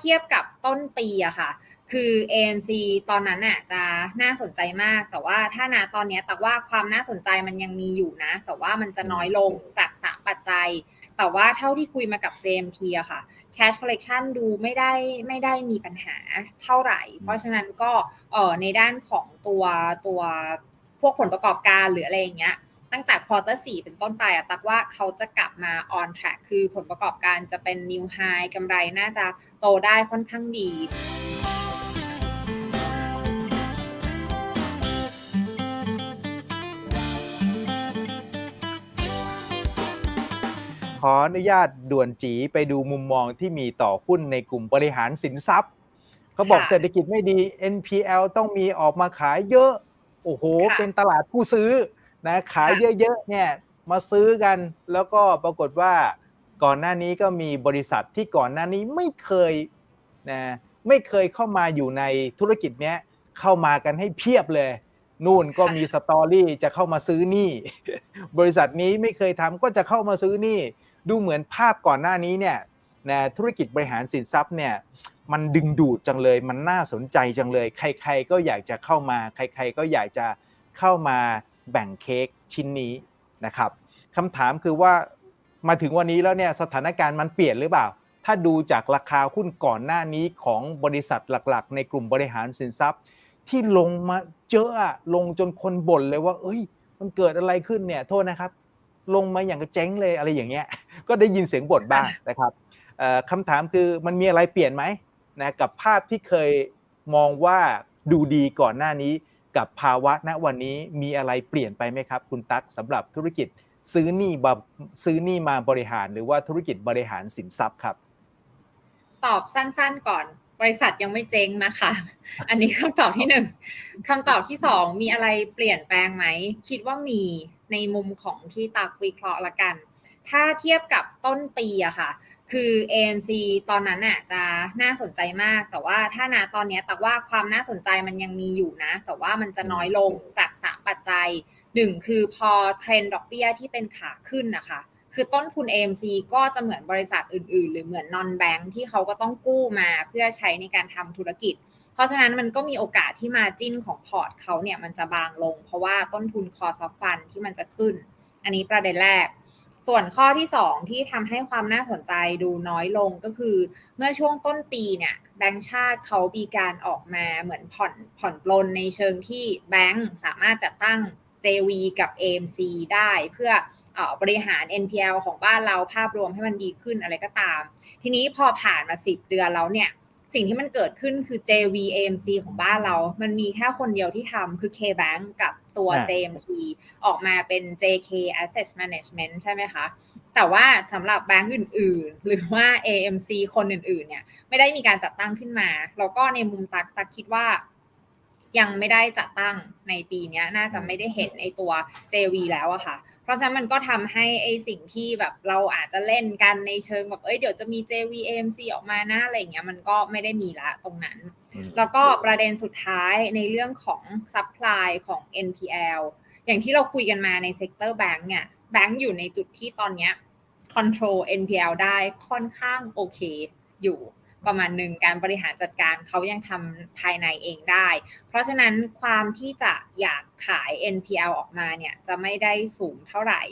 เทียบกับต้นปีอะค่ะ คือ ANC ตอนนั้นน่ะจะน่าสนใจมาก แต่ว่าถ้านาตอนเนี้ยแต่ว่าความน่าสนใจมันยังมีอยู่นะ แต่ว่ามันจะน้อยลงจากสามปัจจัย แต่ว่าเท่าที่คุยมากับ JMT อะค่ะ cash collection ดูไม่ได้ไม่ได้มีปัญหาเท่าไหร่ เพราะฉะนั้นก็เอ่อในด้านของตัวตัวพวกผลประกอบการหรืออะไรอย่างเงี้ย ตั้งแต่ควอเตอร์สี่เป็นต้นไปอะตักว่าเขาจะกลับมา on track คือผลประกอบการจะเป็น new high กำไรน่าจะโตได้ค่อนข้างดีขออนุญาตด่วนจีไปดูมุมมองที่มีต่อหุ้นในกลุ่มบริหารสินทรัพย์ เขาบอกค่ะเศรษฐกิจไม่ดี NPL ต้องมีออกมาขายเยอะ โอ้โหค่ะเป็นตลาดผู้ซื้อ นะขายเยอะๆเนี่ยมาซื้อกันแล้วก็ปรากฏว่าก่อนหน้านี้ก็มีบริษัทที่ก่อนหน้านี้ไม่เคยนะไม่เคยเข้ามาอยู่ในธุรกิจเนี้ยเข้ามากันให้เพียบเลย นู่นก็มีสตอรี่จะเข้ามาซื้อนี่ บริษัทนี้ไม่เคยทำก็จะเข้ามาซื้อนี่ ดูเหมือนภาพก่อนหน้านี้เนี่ยนะธุรกิจบริหารสินทรัพย์เนี่ยมันดึงดูดจังเลย มันน่าสนใจจังเลย ใคร ๆ ก็อยากจะเข้ามา ใคร ๆ ก็อยากจะเข้ามา แบ่งเค้กชิ้นนี้นะครับคำถามคือว่ามาถึงวันนี้แล้วเนี่ยสถานการณ์มันเปลี่ยนหรือเปล่า ถ้าดูจากราคาหุ้นก่อนหน้านี้ของบริษัทหลักๆ ในกลุ่มบริหารสินทรัพย์ ที่ลงมาเจอะลงจนคนบ่นเลยว่า เอ้ย มันเกิดอะไรขึ้นเนี่ยโทษนะครับ ลงมาอย่างกับเจ๊งเลยอะไรอย่างเงี้ย ก็ได้ยินเสียงบ่นบ้างนะครับคำถามคือมันมีอะไรเปลี่ยนไหมนะกับภาพที่เคยมองว่าดูดีก่อนหน้านี้ กับภาวะณวันนี้มีอะไรเปลี่ยนไปไหมครับ คุณตั๊กสำหรับธุรกิจซื้อหนี้บาซื้อหนี้มาบริหาร หรือว่าธุรกิจบริหารสินทรัพย์ครับ ตอบสั้นๆก่อน บริษัทยังไม่เจ๊งนะคะ อันนี้คำตอบที่หนึ่งคำตอบที่สองมีอะไรเปลี่ยนแปลงไหม คิดว่ามีในมุมของที่ตักวิเคราะห์ละกัน ถ้าเทียบกับต้นปีอะค่ะ คือ ANC ตอนนั้นน่ะจะน่าสนใจมาก แต่ว่าถ้านาตอนนี้ยตักว่าความน่าสนใจมันยังมีอยู่นะ แต่ว่ามันจะน้อยลงจากสามปัจจัยหนึ่งคือพอเทรนด์ดอกเบี้ยที่เป็นขาขึ้นนะคะคือต้นทุน AMC ก็จะเหมือนบริษัทอื่น ๆ หรือเหมือน non bank ที่เขาก็ต้องกู้มาเพื่อใช้ในการทำธุรกิจ เพราะฉะนั้นมันก็มีโอกาสที่มาจิ้นของพอร์ตเขาเนี่ยมันจะบางลง เพราะว่าต้นทุน cost of fund ที่มันจะขึ้น อันนี้ประเด็นแรก ส่วนข้อที่ 2 ที่ทำให้ความน่าสนใจดูน้อยลงก็คือ เมื่อช่วงต้นปีเนี่ยแบงก์ชาติเขามีการออกมาเหมือนผ่อนผ่อนปลนในเชิงที่แบงก์สามารถจัดตั้ง JV กับ AMC ได้เพื่อออบริหาร NPL ของบ้านเราภาพรวมให้มันดีขึ้นอะไรก็ตาม ทีนี้พอผ่านมา 10 เดือนแล้วเนี่ย สิ่งที่มันเกิดขึ้นคือ JV AMC ของบ้านเรา มันมีแค่คนเดียวที่ทำคือ KBank กับ ตัวอ่า JMT ออกมาเป็น JK Asset Management ใช่ไหมคะ แต่ว่าสำหรับแบงก์อื่น ๆ หรือว่า AMC คนอื่น ๆ เนี่ย ไม่ได้มีการจัดตั้งขึ้นมา แล้วก็ในมุมตักตักคิดว่ายังไม่ได้จัดตั้งในปีเนี้ยน่าจะไม่ได้เห็นไอตัว JV แล้วอะค่ะเพ ราะฉะนั้นมันก็ทำให้ไอสิ่งที่แบบเราอาจจะเล่นกันในเชิงแบบเอ้ยเดี๋ยวจะมี J V M C ออกมานะอะไรเงี้ยมันก็ไม่ได้มีละตรงนั้น แล้วก็ประเด็นสุดท้ายในเรื่องของ supply ของ NPL อย่างที่เราคุยกันมาในเซกเตอร์แบงก์เนี่ยแบงก์อยู่ในจุดที่ตอนเนี้ย control NPL ได้ค่อนข้างโอเคอยู่ ประมาณหนึ่งการบริหารจัดการเขายังทำภายในเองได้ เพราะฉะนั้นความที่จะอยากขาย NPL ออกมาเนี่ยจะไม่ได้สูงเท่าไหร่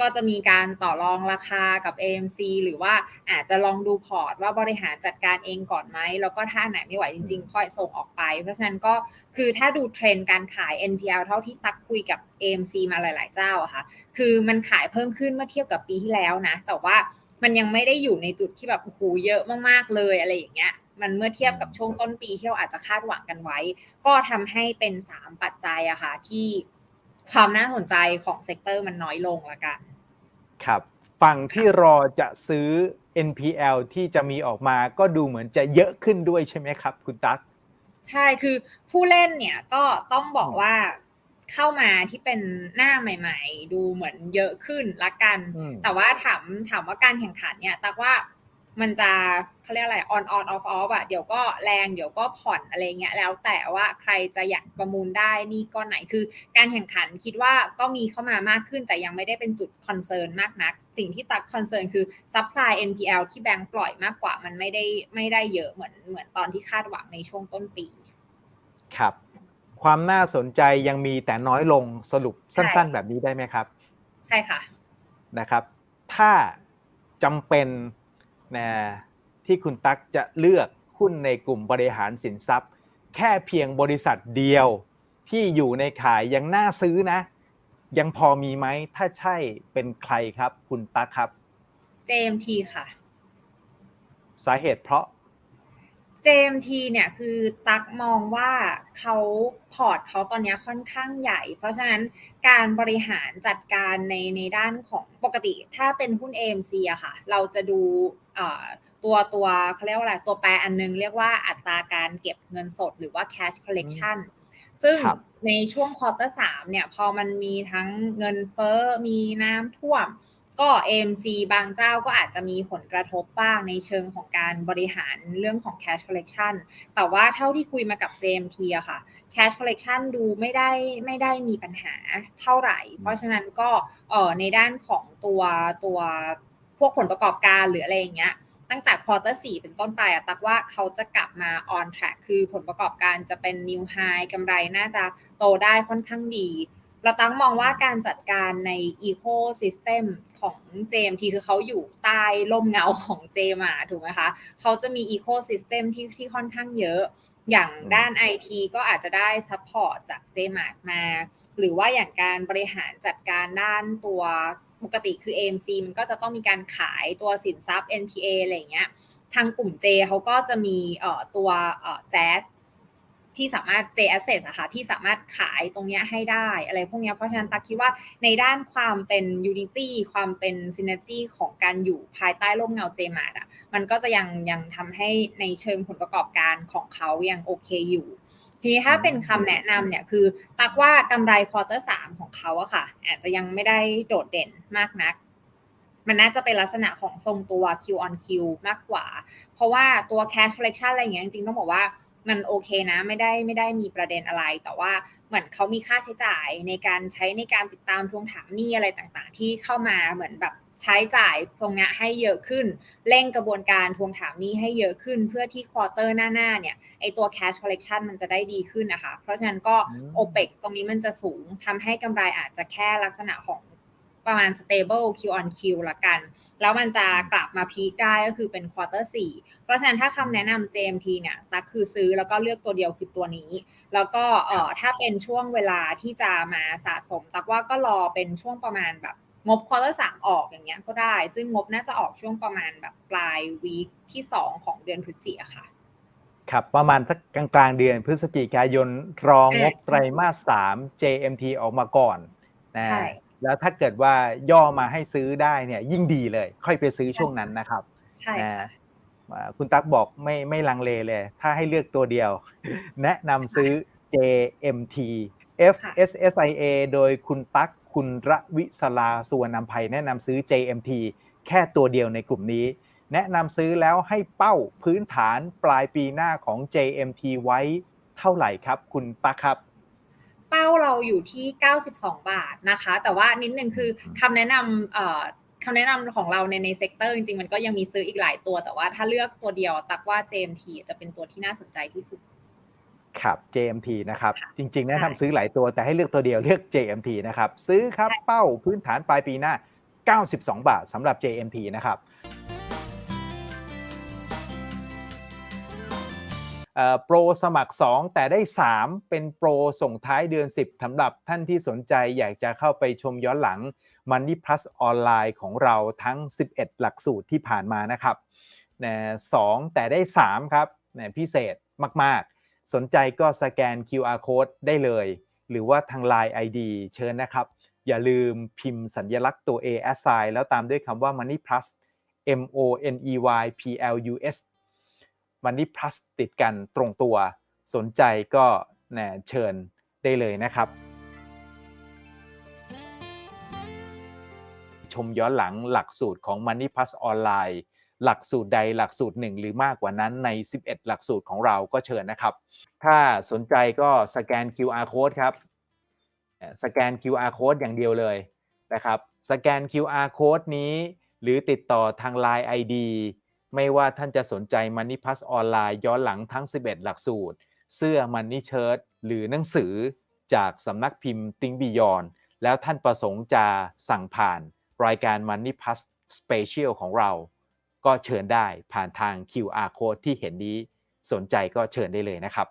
ก็จะมีการต่อรองราคากับ AMC หรือว่าอาจจะลองดูพอร์ตว่าบริหารจัดการเองก่อนไหม แล้วก็ถ้าไหนไม่ไหวจริงๆ ค่อยส่งออกไป เพราะฉะนั้นก็คือถ้าดูเทรนด์การขาย NPL เท่าที่ตักคุยกับ AMC มาหลาย ๆ เจ้าอะค่ะ คือมันขายเพิ่มขึ้นเมื่อเทียบกับปีที่แล้วนะ แต่ว่า มันยังไม่ได้อยู่ในจุดที่แบบโอ้โหเยอะมากๆเลยอะไรอย่างเงี้ย มันเมื่อเทียบกับช่วงต้นปีที่เราอาจจะคาดหวังกันไว้ ก็ทำให้เป็นสามปัจจัยอะค่ะที่ความน่าสนใจของเซกเตอร์มันน้อยลงละกัน ครับ ฝั่งที่รอจะซื้อ NPL ที่จะมีออกมาก็ดูเหมือนจะเยอะขึ้นด้วยใช่ไหมครับ คุณตั๊กใช่คือผู้เล่นเนี่ยก็ต้องบอกว่า เข้ามาที่เป็นหน้าใหม่ ๆ ดูเหมือนเยอะขึ้นละกันอืมแต่ว่าถามถามว่าการแข่งขันเนี่ยตักว่ามันจะเขาเรียกอะไร on on off off อะเดี๋ยวก็แรงเดี๋ยวก็ผ่อนอะไรเงี้ยแล้วแต่ว่าใครจะอยากประมูลได้นี่ก้อนไหนคือ การแข่งขันคิดว่าก็มีเข้ามามากขึ้น แต่ยังไม่ได้เป็นจุดคอนเซิร์นมากนัก สิ่งที่ตักคอนเซิร์นคือ supply NPL ที่แบงก์ปล่อยมากกว่ามันไม่ได้ไม่ได้เยอะเหมือนเหมือนตอนที่คาดหวังในช่วงต้นปี ครับ ความน่าสนใจยังมีแต่น้อยลงสรุปใช่สั้น ๆ แบบนี้ได้ไหมครับ ใช่ค่ะนะครับ ถ้าจำเป็นนะที่คุณตั๊กจะเลือกหุ้นในกลุ่มบริหารสินทรัพย์ แค่เพียงบริษัทเดียวที่อยู่ในขายยังน่าซื้อนะ ยังพอมีไหมถ้าใช่เป็นใครครับ คุณตั๊กครับ JMT ค่ะ สาเหตุเพราะ JMT เนี่ยคือตักมองว่าเขาพอร์ตเขาตอนเนี้ยค่อนข้างใหญ่ เพราะฉะนั้นการบริหารจัดการในในด้านของปกติถ้าเป็นหุ้น AMC อะค่ะ เราจะดูเอ่อตัวตัวเขาเรียกว่าอะไรตัวแปรอันนึง เรียกว่าอัตราการเก็บเงินสดหรือว่า cash collection ซึ่งครับในช่วงควอเตอร์สามเนี่ยพอมันมีทั้งเงินเฟ้อมีน้ำท่วม ก็ AMC บางเจ้าก็อาจจะมีผลกระทบบ้างในเชิงของการบริหารเรื่องของ cash collection แต่ว่าเท่าที่คุยมากับ JMT อะค่ะ cash collection ดูไม่ได้ไม่ได้มีปัญหาเท่าไหร่ เพราะฉะนั้นก็เอ่อในด้านของตัวตัวพวกผลประกอบการหรืออะไรอย่างเงี้ยตั้งแต่ควอเตอร์สี่เป็นต้นไปอะตักว่าเขาจะกลับมา on track คือผลประกอบการจะเป็น new high กำไรน่าจะโตได้ค่อนข้างดี เราตั้งมองว่าการจัดการใน ecosystem ของ JMT คือเขาอยู่ใต้ร่มเงาของ J มาถูกไหมคะเขาจะมี ecosystem ที่ที่ค่อนข้างเยอะ อย่างด้าน IT ก็อาจจะได้ support จาก JMart มา หรือว่าอย่างการบริหารจัดการด้านตัวปกติคือ AMC มันก็จะต้องมีการขายตัวสินทรัพย์ NPA อะไรอย่างเงี้ยทางกลุ่ม J เขาก็จะมีเอ่อตัวเอ่อ Jazz ที่สามารถ J Asset อะค่ะที่สามารถขายตรงนี้ให้ได้ อะไรพวกนี้เพราะฉะนั้นตักคิดว่าในด้านความเป็น Unity ความเป็น Synergy ของการอยู่ภายใต้ร่มเงา JMart อะมันก็จะยังยังทำให้ในเชิงผลประกอบการของเขายังโอเคอยู่ทีนี้ถ้าเป็นคำแนะนำเนี่ยคือ ตักว่ากำไรควอเตอร์สามของเขาอะค่ะ อาจจะยังไม่ได้โดดเด่นมากนัก มันน่าจะเป็นลักษณะของทรงตัว Q on Q มากกว่า เพราะว่าตัว cash collection อะไรอย่างเงี้ยจริงๆ ต้องบอกว่า มันโอเคนะ ไม่ได้ไม่ได้มีประเด็นอะไร แต่ว่าเหมือนเขามีค่าใช้จ่ายในการใช้ในการติดตามทวงถามหนี้อะไรต่างๆ ที่เข้ามาเหมือนแบบใช้จ่ายตรงเนี้ยให้เยอะขึ้น เร่งกระบวนการทวงถามหนี้ให้เยอะขึ้น เพื่อที่ควอเตอร์หน้าๆเนี่ยไอตัว cash collection มันจะได้ดีขึ้นนะคะ เพราะฉะนั้นก็อืม OPEC ตรงนี้มันจะสูงทำให้กำไรอาจจะแค่ลักษณะของ ประมาณ stable Q on Q ละกัน แล้วมันจะกลับมาพีคได้ก็คือเป็นควอเตอร์สี่เพราะฉะนั้นถ้าคำแนะนำ JMT เนี่ยตักคือซื้อแล้วก็เลือกตัวเดียวคือตัวนี้ แล้วก็เอ่อถ้าเป็นช่วงเวลาที่จะมาสะสม ตักว่าก็รอเป็นช่วงประมาณแบบงบควอเตอร์สามออกอย่างเงี้ยก็ได้ ซึ่งงบน่าจะออกช่วงประมาณแบบปลายวีคที่สองของเดือนพฤศจิกาค่ะครับประมาณสักกลางกลางๆเดือนพฤศจิกายนรองงบอ่าไตรมาสสาม JMT ออกมาก่อนนะใช่ แล้วถ้าเกิดว่าย่อมาให้ซื้อได้เนี่ยยิ่งดีเลย ค่อยไปซื้อช่วงนั้นนะครับใช่นะค่ะอ่าคุณตั๊กบอกไม่ไม่ลังเลเลย ถ้าให้เลือกตัวเดียว แนะนำซื้อ JMT FSSIA โดยคุณตั๊กคุณระวิศลาสุวรรณัมภัยแนะนำซื้อ JMT แค่ตัวเดียวในกลุ่มนี้ แนะนำซื้อแล้วให้เป้าพื้นฐานปลายปีหน้าของ JMT ไว้เท่าไหร่ครับ คุณตั๊กครับ เป้าเราอยู่ที่ 92 บาทนะคะ แต่ว่านิดนึงคือคำแนะนำเอ่อคำแนะนำของเราในในเซกเตอร์จริงๆ มันก็ยังมีซื้ออีกหลายตัว แต่ว่าถ้าเลือกตัวเดียวตักว่า JMT จะเป็นตัวที่น่าสนใจที่สุดครับ JMT นะครับค่ะจริงๆแนะใช่นำซื้อหลายตัวแต่ให้เลือกตัวเดียวเลือก JMT นะครับ ซื้อครับเป้าพื้นฐานปลายปีหน้า 92 บาทสำหรับ JMT นะครับ โปรสมัคร 2 แต่ได้ 3 เป็นโปรส่งท้ายเดือน 10สำหรับท่านที่สนใจอยากจะเข้าไปชมย้อนหลัง Money Plus ออนไลน์ของเราทั้ง 11 หลักสูตรที่ผ่านมานะครับสองแต่ได้ 3 ครับพิเศษมาก ๆ สนใจก็สแกน QR code ได้เลย หรือว่าทาง Line ID เชิญนะครับ อย่าลืมพิมพ์สัญลักษณ์ตัว A assign แล้วตามด้วยคำว่า Money Plus M O N E Y P L U S Money Plus ติดกันตรงตัว สนใจก็นะเชิญได้เลยนะครับ ชมย้อนหลังหลักสูตรของ Money Plus ออนไลน์หลักสูตรใดหลักสูตรหนึ่งหรือมากกว่านั้นใน 11 หลักสูตรของเราก็เชิญนะครับ ถ้าสนใจก็สแกน QR code ครับ สแกน QR code อย่างเดียวเลยนะครับ สแกน QR code นี้ หรือติดต่อทาง Line ID ไม่ว่าท่านจะสนใจมันนี่พัสออนไลน์ย้อนหลังทั้ง 11 หลักสูตร เสื้อมันนี่เชิ้ตหรือหนังสือจากสำนักพิมพ์ติงบียอนแล้วท่านประสงค์จะสั่งผ่านรายการ Money Plus Special ของเรา ก็เชิญได้ผ่านทาง QR code ที่เห็นนี้สนใจก็เชิญได้เลยนะครับ